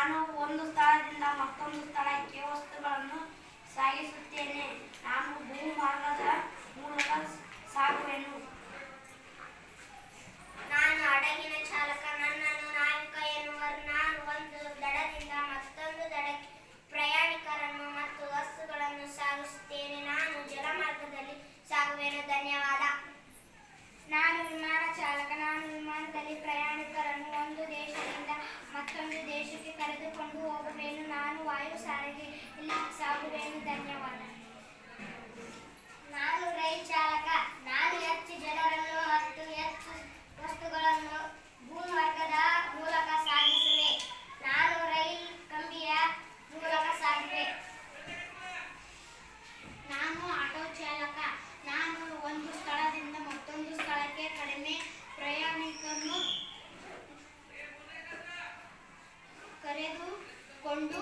ನಾನು ಒಂದು ಸ್ಥಳದಿಂದ ಮತ್ತೊಂದು ಸ್ಥಳಕ್ಕೆ ವಸ್ತುಗಳನ್ನು ಸಾಗಿಸುತ್ತೇನೆ. ನಾನು ಭೂಮಾರ್ಗದ ಮೂಲಕ ಸಾಗುವೆನು. ಕರೆದುಕೊಂಡು ಹೋಗಬೇನು ನಾನು ವಾಯು ಒಂದು